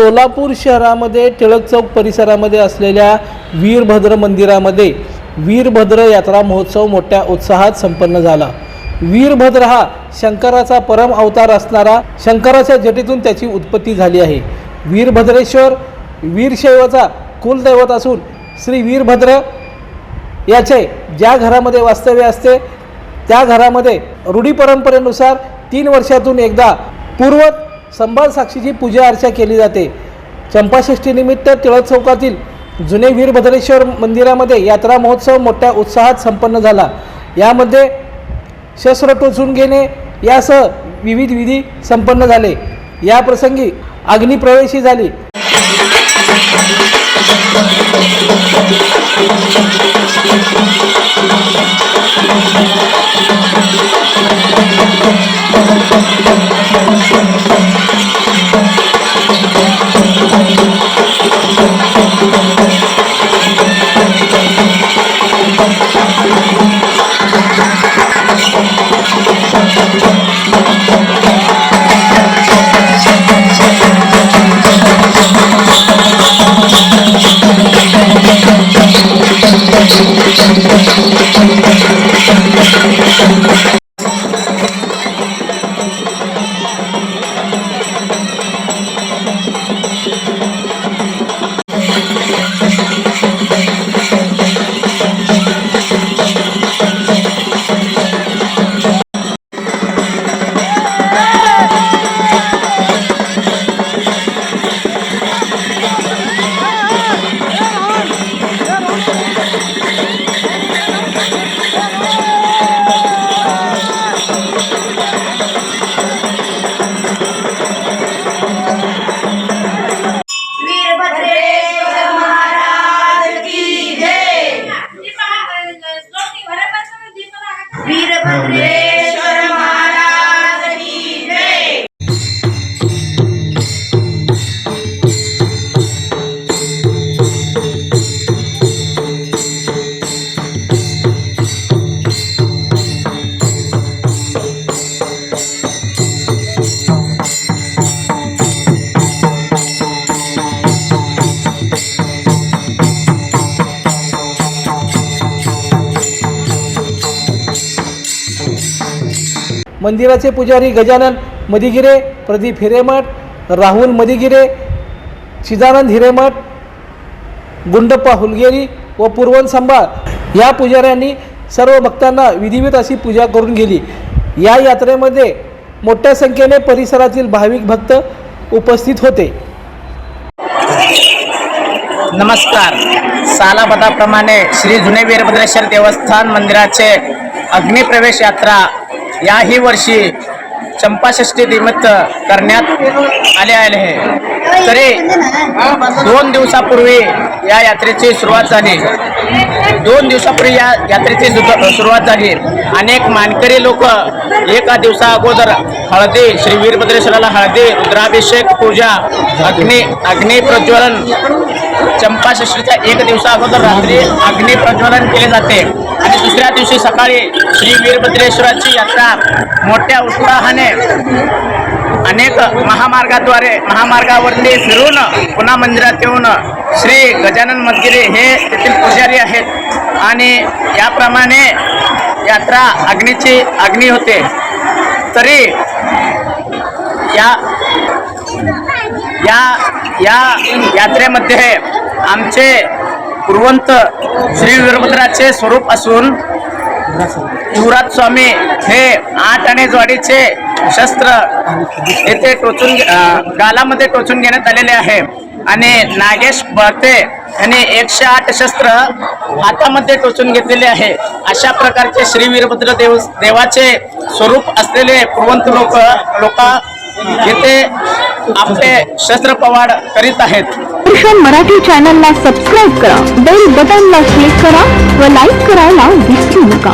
सोलापूर शहरामध्ये टिळक चौक परिसरामध्ये असलेल्या वीरभद्र मंदिरामध्ये वीरभद्र यात्रा महोत्सव मोठ्या उत्साहात संपन्न झाला. वीरभद्र हा शंकराचा परम अवतार असणारा शंकराच्या जटीतून त्याची उत्पत्ती झाली आहे. वीरभद्रेश्वर वीरशैवाचा कुलदैवत असून श्री वीरभद्र याचे ज्या घरामध्ये वास्तव्य असते त्या घरामध्ये रूढी परंपरेनुसार तीन वर्षातून एकदा पूर्व संभाळ साक्षीची पूजा अर्चा केली जाते. चंपाषष्ठीनिमित्त टिळक चौकातील जुने वीरभद्रेश्वर मंदिरामध्ये यात्रा महोत्सव मोठ्या उत्साहात संपन्न झाला. यामध्ये शस्त्र टोचून घेणे यासह विविध विधी संपन्न झाले. या प्रसंगी अग्निप्रवेशी झाली. Gracias. मंदिराचे पुजारी गजानन मदिगिरे प्रदीप हिरेमठ राहुल मदिगिरे चिदानंद हिरेमठ गुंडप्पा हुलगेरी व पूर्वन संभाळ या पुजाऱ्यांनी सर्व भक्तांना विधिवत अशी पूजा करून गेली. या यात्रेमध्ये मोठ्या संख्येने परिसरातील भाविक भक्त उपस्थित होते. नमस्कार. सालाबदाप्रमाणे श्री जुने वीरभद्रेश्वर देवस्थान मंदिराचे अग्निप्रवेश यात्रा याही वर्षी चंपाषष्ठी निमित्त करण्यात आले आहे. तरी दोन दिवसापूर्वी या यात्रेची सुरुवात झाली. दोन दिवसापूर्वी या यात्रेची सुरुवात झाली. अनेक मानकरी लोक एका दिवसा अगोदर हळदी श्री वीरभद्रेश्वराला हळदी रुद्राभिषेक पूजा अग्नि अग्निप्रज्वलन चंपाषष्ठीच्या एक दिवसा अगोदर रात्री अग्निप्रज्वलन केले जाते. आणि दुसऱ्या दिवशी सकाळी श्री वीरभद्रेश्वराची यात्रा मोठ्या उत्साहाने अनेक महामार्गाद्वारे महामार्गावरती फिरून पुन्हा मंदिरात येऊन श्री गजानन मदगिरे हे तेथील पुजारी आहेत. आणि याप्रमाणे यात्रा अग्नीची अग्नी होते. तरी या या या यात्रेमध्ये आमचे पूर्वंत श्री वीरभद्राचे स्वरूप असून युवराज स्वामी हे आठ आणि ज्वाडीचे शस्त्र येथे टोचून गालामध्ये टोचून घेण्यात आलेले आहे. आणि नागेश बळते यांनी एकशे आठ शस्त्र हातामध्ये टोचून घेतलेले आहे. अशा प्रकारचे श्री वीरभद्र देव देवाचे स्वरूप असलेले पूर्वंत लोक लोक येथे आपले शस्त्र पवाड करीत आहेत. भूषण मराठी चॅनलला सबस्क्राईब करा. बेल बटनला क्लिक करा व लाईक करायला विसरू नका.